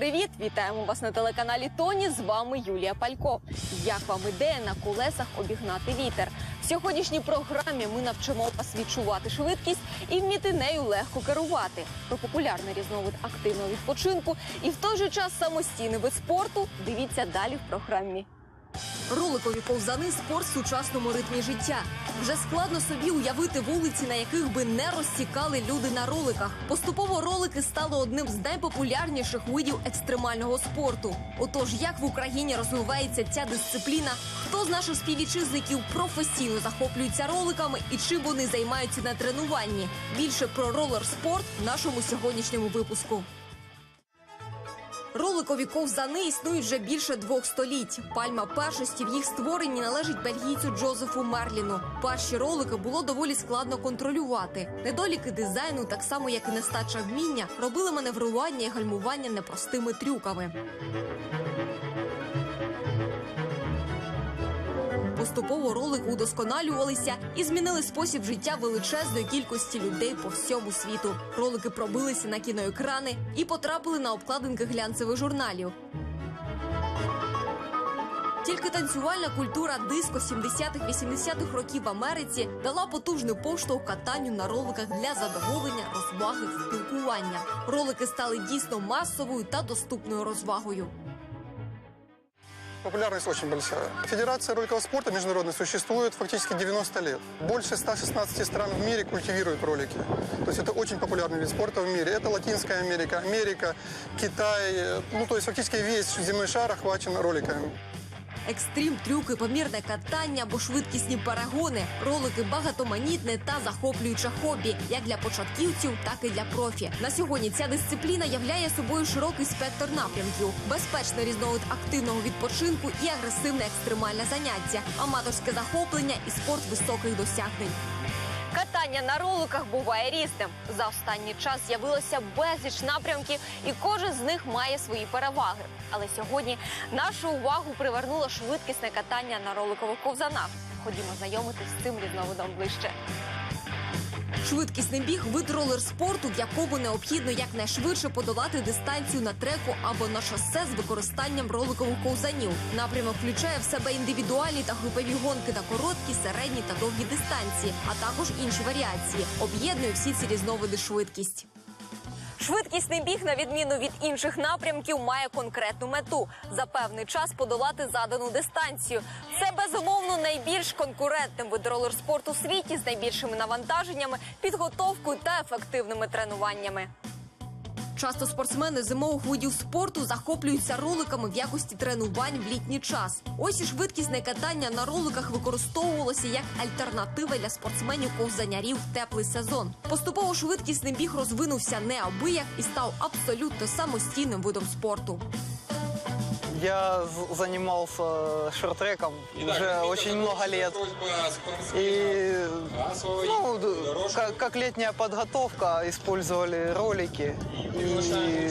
Привіт! Вітаємо вас на телеканалі Тоні. З вами Юлія Палько. Як вам ідея на колесах обігнати вітер? В сьогоднішній програмі ми навчимо вас відчувати швидкість і вміти нею легко керувати. Про популярний різновид активного відпочинку і в той же час самостійний вид спорту. Дивіться далі в програмі. Роликові ковзани спорт в сучасному ритмі життя. Вже складно собі уявити вулиці, на яких би не розтікали люди на роликах. Поступово ролики стали одним з найпопулярніших видів екстремального спорту. Отож, як в Україні розвивається ця дисципліна, хто з наших співвітчизників професійно захоплюється роликами і чим вони займаються на тренуванні? Більше про ролер спорт в нашому сьогоднішньому випуску. Роликові ковзани існують вже більше двох століть. Пальма першості в їх створенні належить бельгійцю Джозефу Мерліну. Перші ролики було доволі складно контролювати. Недоліки дизайну, так само як і нестача вміння, робили маневрування і гальмування непростими трюками. Поступово ролики удосконалювалися і змінили спосіб життя величезної кількості людей по всьому світу. Ролики пробилися на кіноекрани і потрапили на обкладинки глянцевих журналів. Тільки танцювальна культура диско 70-х-80-х років в Америці дала потужний поштовх катанню на роликах для задоволення, розваги спілкування. Ролики стали дійсно масовою та доступною розвагою. Популярность очень большая. Федерация роликового спорта международной существует фактически 90 лет. Больше 116 стран в мире культивируют ролики. То есть это очень популярный вид спорта в мире. Это Латинская Америка, Америка, Китай. э, Ну, то есть фактически весь земной шар охвачен роликами. Екстрім, трюки, помірне катання або швидкісні перегони, ролики багатоманітне та захоплююче хобі, як для початківців, так і для профі. На сьогодні ця дисципліна являє собою широкий спектр напрямків, безпечний різновид активного відпочинку і агресивне екстремальне заняття, аматорське захоплення і спорт високих досягнень. Катання на роликах буває різним. За останній час з'явилося безліч напрямків, і кожен з них має свої переваги. Але сьогодні нашу увагу привернуло швидкісне катання на роликових ковзанах. Ходімо знайомитись з цим різновидом ближче. Швидкісний біг вид ролер спорту, в якому необхідно якнайшвидше подолати дистанцію на треку або на шосе з використанням роликових ковзанів. Напрямок включає в себе індивідуальні та групові гонки на короткі, середні та довгі дистанції, а також інші варіації. Об'єднує всі ці різновиди швидкість. Швидкісний біг, на відміну від інших напрямків, має конкретну мету за певний час подолати задану дистанцію. Це безумовно найбільш конкурентним вид ролерспорту у світі з найбільшими навантаженнями, підготовкою та ефективними тренуваннями. Часто спортсмени зимових видів спорту захоплюються роликами в якості тренувань в літній час. Ось і швидкісне катання на роликах використовувалося як альтернатива для спортсменів-ковзанярів в теплий сезон. Поступово швидкісний біг розвинувся неабияк і став абсолютно самостійним видом спорту. Я занимался шорт-треком уже очень много лет. И ну, как, как летняя подготовка использовали ролики. И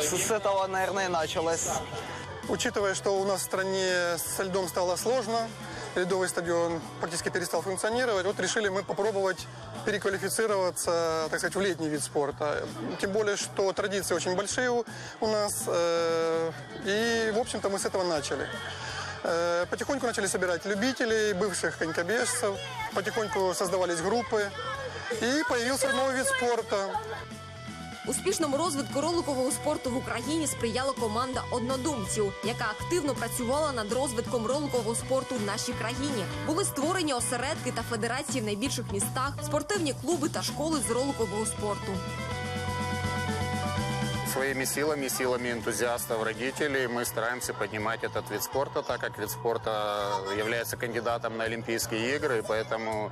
с, с этого, наверное, и началось. Учитывая, что у нас в стране со льдом стало сложно, ледовый стадион практически перестал функционировать, вот решили мы попробовать переквалифицироваться, так сказать, в летний вид спорта. Тем более, что традиции очень большие у, у нас, э, и, в общем-то, мы с этого начали. Э, потихоньку начали собирать любителей, бывших конькобежцев, потихоньку создавались группы, и появился новый вид спорта. Успішному розвитку роликового спорту в Україні сприяла команда однодумців, яка активно працювала над розвитком роликового спорту в нашій країні. Були створені осередки та федерації в найбільших містах, спортивні клуби та школи з роликового спорту. Своими силами, силами энтузиастов, родителей мы стараемся поднимать этот вид спорта, так как вид спорта является кандидатом на Олимпийские игры, и поэтому,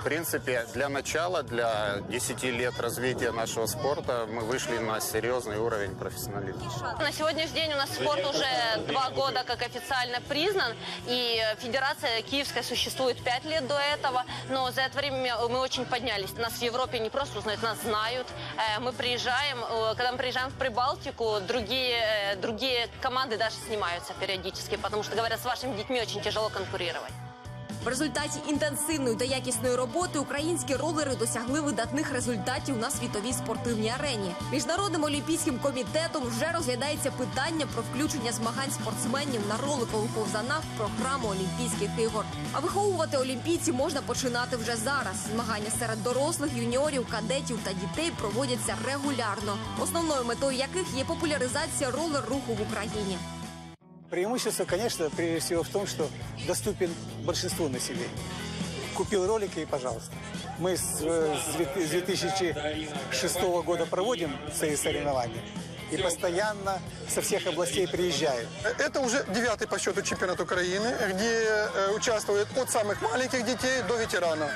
в принципе, для начала, для 10 лет развития нашего спорта мы вышли на серьезный уровень профессионализма. На сегодняшний день у нас спорт уже два года как официально признан, и Федерация Киевская существует пять лет до этого, но за это время мы очень поднялись. Нас в Европе не просто узнают, нас знают. Э, Мы приезжаем, э, когда мы приезжаем в Прибалтику, другие, э, другие команды даже снимаются периодически, потому что говорят, с вашими детьми очень тяжело конкурировать. В результаті інтенсивної та якісної роботи українські ролери досягли видатних результатів на світовій спортивній арені. Міжнародним олімпійським комітетом вже розглядається питання про включення змагань спортсменів на роликових ковзанах в програму Олімпійських ігор. А виховувати олімпійців можна починати вже зараз. Змагання серед дорослих, юніорів, кадетів та дітей проводяться регулярно, основною метою яких є популяризація ролер руху в Україні. Преимущество, конечно, прежде всего в том, что доступен большинству населения. Купил ролики и пожалуйста. Мы с, э, с две- с 2006 года проводим свои соревнования. И постоянно со всех областей приезжают. Это уже девятый по счету чемпионат Украины, где э, участвуют от самых маленьких детей до ветеранов.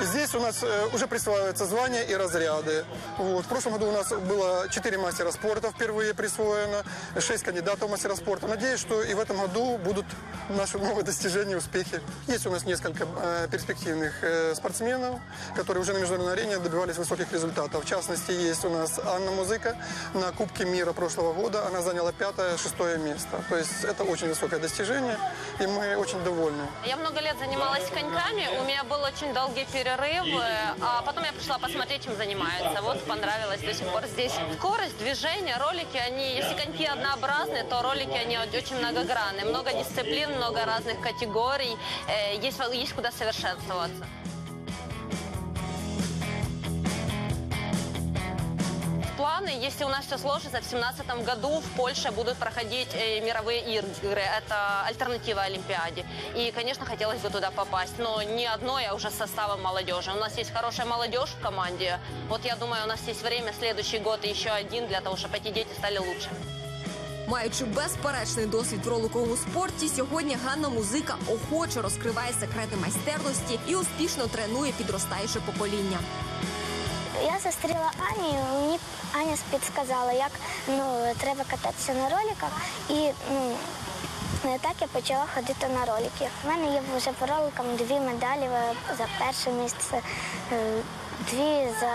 Здесь у нас э, уже присваиваются звания и разряды. Вот. В прошлом году у нас было 4 мастера спорта впервые присвоено, 6 кандидатов мастера спорта. Надеюсь, что и в этом году будут наши новые достижения, успехи. Есть у нас несколько э, перспективных э, спортсменов, которые уже на международной арене добивались высоких результатов. В частности, есть у нас Анна Музыка на Кубке мира прошлого года. Она заняла пятое-шестое место. То есть это очень высокое достижение, и мы очень довольны. Я много лет занималась коньками, у меня был очень долгий перерыв, э, а потом я пришла посмотреть, чем занимаются. Вот понравилось до сих пор здесь. Скорость, движение, ролики, они, если коньки однообразные, то ролики, они очень многогранные. Много дисциплин, много разных категорий, э, есть, есть куда совершенствоваться. Планы, если у нас все сложится, в 2017 году в Польше будут проходить э, мировые игры. Это альтернатива Олимпиаде. И, конечно, хотелось бы туда попасть. Но не одной, а уже с составом молодежи. У нас есть хорошая молодежь в команде. Вот я думаю, у нас есть время следующий год и еще один для того, чтобы эти дети стали лучше. Маючи безперечний досвід в роликовому спорті, сьогодні Ганна Музика охоче розкриває секрети майстерності і успішно тренує підростаюче покоління. Я зустріла Аню, і мені Аня підсказала, як ну, треба кататися на роликах. І ну, ну, і так я почала ходити на ролики. У мене є вже по роликам дві медалі е, за перше місце, е, дві за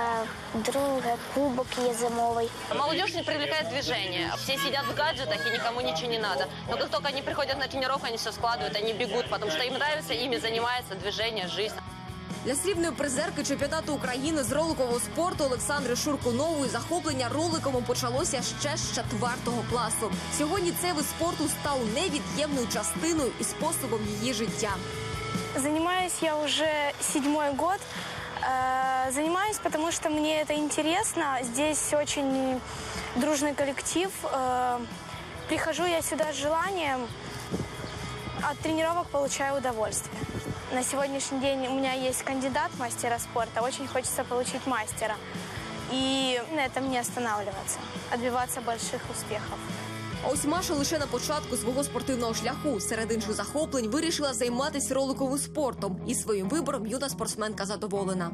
друге, кубок є зимовий. Молодежь не привлекает движение. Все сидят в гаджетах и никому ничего не надо. Но как только они приходят на тренировку, они все складывают, они бегут, потому что им нравится, ими занимается движение, жизнь. Для срібної призерки чемпіонату України з роликового спорту Олександри Шуркунової захоплення роликом почалося ще з четвертого класу. Сьогодні цей вид спорту став невід'ємною частиною і способом її життя. Занимаюсь я уже седьмой год. Э, Занимаюсь, потому что мне это интересно. Здесь очень дружный коллектив. Э, Прихожу я сюда с желанием. От тренировок получаю удовольствие. На сегодняшний день у меня есть кандидат в мастера спорта. Очень хочется получить мастера. И на этом не останавливаться. Отбиваться больших успехов. А ось Маша лише на початку свого спортивного шляху серед інших захоплень вирішила займатися роликовим спортом. І своїм вибором юна спортсменка задоволена.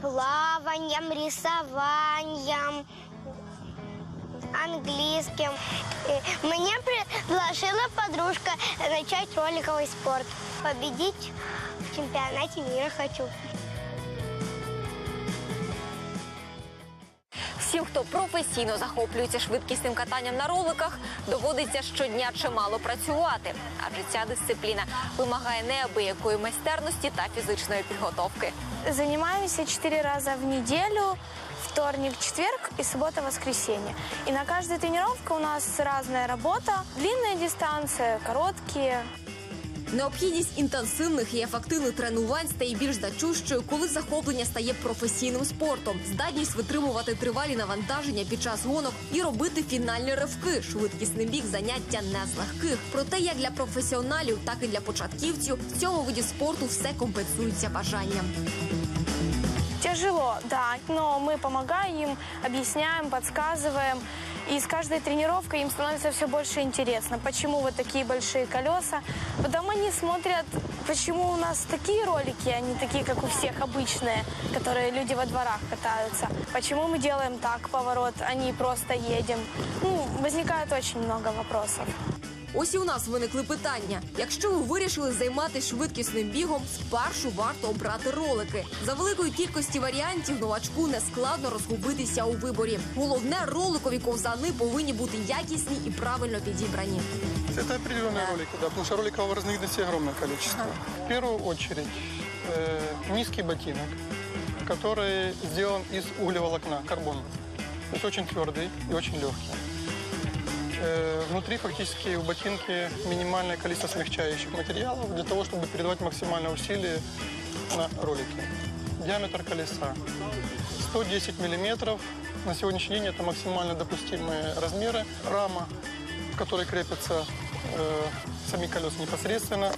Плаванням, рисованням, английским. Э, Мне предложила подружка начать роликовый спорт. Победить в чемпионате мира хочу. Всім, хто професійно захоплюється швидкісним катанням на роликах, доводиться щодня чимало працювати, адже ця дисципліна вимагає неабиякої майстерності та фізичної підготовки. Занимаемся четыре раза в неделю. Вторник, четверг и суббота, воскресенье. И на каждой тренировке у нас разная работа. Длинная дистанция, короткие. Необхідність інтенсивних і ефективних тренувань стає більш значущою, коли захоплення стає професійним спортом. Здатність витримувати тривалі навантаження під час гонок і робити фінальні ривки. Швидкісний біг заняття не з легких. Проте як для професіоналів, так і для початківців в цьому виді спорту все компенсується бажанням. Тяжело, да, но мы помогаем им, объясняем, подсказываем. И с каждой тренировкой им становится все больше интересно, почему вот такие большие колеса. Потом они смотрят, почему у нас такие ролики, а не такие, как у всех обычные, которые люди во дворах катаются. Почему мы делаем так поворот, а не просто едем. Ну, возникает очень много вопросов. Ось і у нас виникли питання. Якщо ви вирішили займатися швидкісним бігом, спершу варто обрати ролики. За великої кількості варіантів новачку не складно розгубитися у виборі. Головне, роликові ковзани повинні бути якісні і правильно підібрані. Это определенные ролики, да, потому что роликов разновидностей огромное количество. В первую очередь э, низкий ботинок, который сделан из углеволокна, карбона. То есть очень твердый и очень легкий. Э, внутри фактически у ботинки минимальное количество смягчающих материалов для того, чтобы передавать максимальное усилие на ролике. Диаметр колеса 110 миллиметров. На сегодняшний день это максимально допустимые размеры. Рама, в которой крепятся э, сами колеса непосредственно,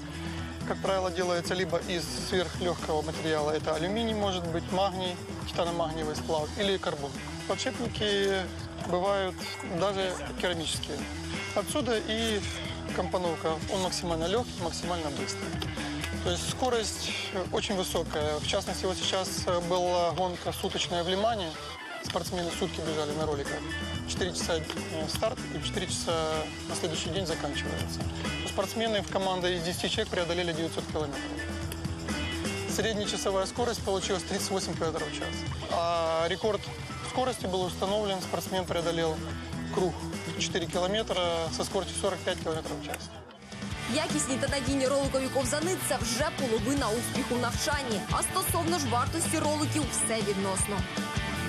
как правило, делается либо из сверхлегкого материала, это алюминий может быть, магний, титано-магниевый сплав или карбон. Подшипники бывают даже керамические. Отсюда и компоновка. Он максимально легкий, максимально быстрый. То есть скорость очень высокая. В частности, вот сейчас была гонка суточная в Лимане. Спортсмены сутки бежали на роликах. 4 часа старт и в 4 часа на следующий день заканчивается. Спортсмены в команде из 10 человек преодолели 900 километров. Средняя часовая скорость получилась 38 км в час. А рекорд скорости был установлен. Спортсмен преодолел круг 4 километра со скоростью 45 км в час. Якісні та надійні роликові ковзани це вже половина успіху в навчанні. А стосовно ж вартості роликів, все відносно.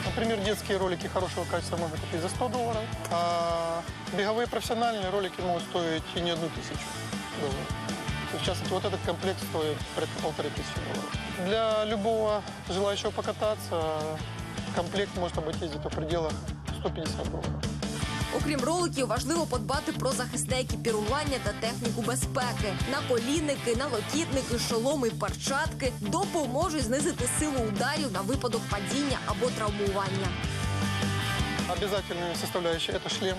Например, детские ролики хорошего качества можно купить за 100 долларов, а беговые профессиональные ролики могут стоить и не одну тысячу долларов. То есть, в частности, вот этот комплект стоит порядка полторы тысячи долларов. Для любого желающего покататься комплект может обойтись где-то в пределах 150 долларов. Окрім роликів, важливо подбати про захисне екіпірування та техніку безпеки. Наколінники, налокітники, шоломи, й перчатки допоможуть знизити силу ударів на випадок падіння або травмування. Обязательная составляющая – это шлем.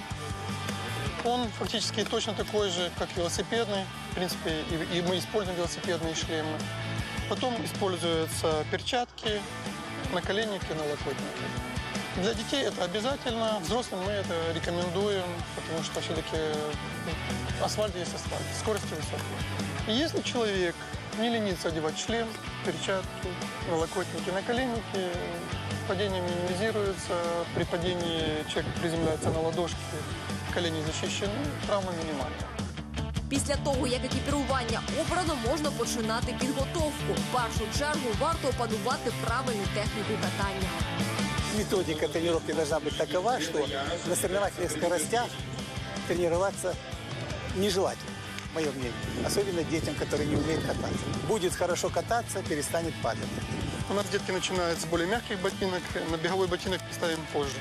Он фактически точно такой же, как велосипедный. В принципе, и, и мы используем велосипедные шлемы. Потом используются перчатки, наколенники, налокотники. Для детей это обязательно. Взрослым мы это рекомендуем, потому что все-таки асфальт есть асфальт, скорости высокие. И если человек не ленится одевать шлем, перчатки, налокотники, наколенники, падение минимизируется. При падении человек приземляется на ладошки, колени защищены, травма минимальна. Після того, як екіпірування обрано, можна починати підготовку. В першу чергу варто опанувати правильну техніку катання. Методика тренировки должна быть такова, что на соревновательных скоростях тренироваться нежелательно, мое мнение. Особенно детям, которые не умеют кататься. Будет хорошо кататься, перестанет падать. У нас детки начинают с более мягких ботинок, на беговой ботинок ставим позже.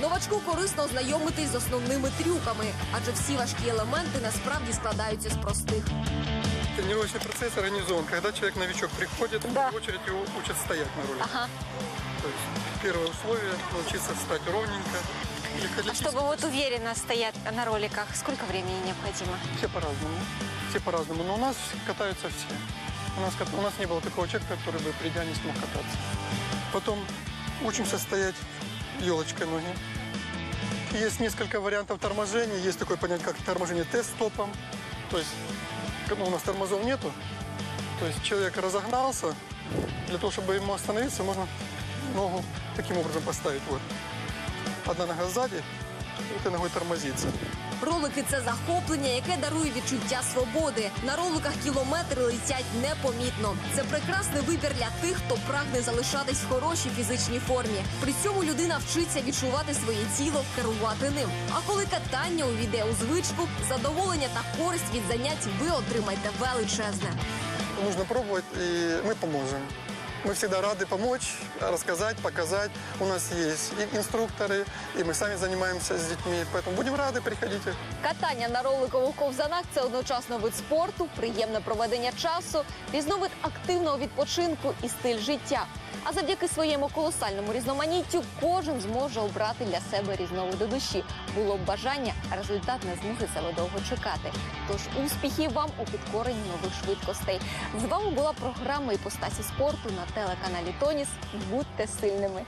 Новачку корисно ознайомитись з основними трюками, адже всі важкі елементи насправді складаються з простих. Тренировочный процесс организован. Когда человек-новичок приходит, в первую очередь его учат стоять на руле. То есть первое условие – научиться встать ровненько. И А ходить чтобы вот уверенно стоять на роликах, сколько времени необходимо? Все по-разному. Все по-разному. Но у нас катаются все. У нас, кат- у нас не было такого человека, который бы придя не смог кататься. Потом учимся стоять елочкой ноги. Есть несколько вариантов торможения. Есть такое понятие, как торможение тест-стопом. То есть, ну, у нас тормозов нету. То есть человек разогнался. Для того, чтобы ему остановиться, можно ногу таким образом поставить. Вот. Одна нога сзади, этой ногой тормозится. Ролики це захоплення, яке дарує відчуття свободи. На роликах кілометри летять непомітно. Це прекрасний вибір для тих, хто прагне залишатись в хорошій фізичній формі. При цьому людина вчиться відчувати своє тіло, керувати ним. А коли катання увійде у звичку, задоволення та користь від занять ви отримаєте величезне. Нужно пробовать, и мы поможем. Мы всегда рады помочь, рассказать, показать. У нас есть и инструкторы, и мы сами занимаемся с детьми. Поэтому будем рады, приходите. Катання на роликових ковзанах це одночасно вид спорту, приємне проведення часу, різновид активного відпочинку і стиль життя. А завдяки своєму колосальному різноманіттю кожен зможе обрати для себе різновиди душі. Було б бажання, результат не змусить себе довго чекати. Тож успіхів вам у підкоренні нових швидкостей. З вами була програма іпостасі спорту на телеканалі Тоніс. Будьте сильними.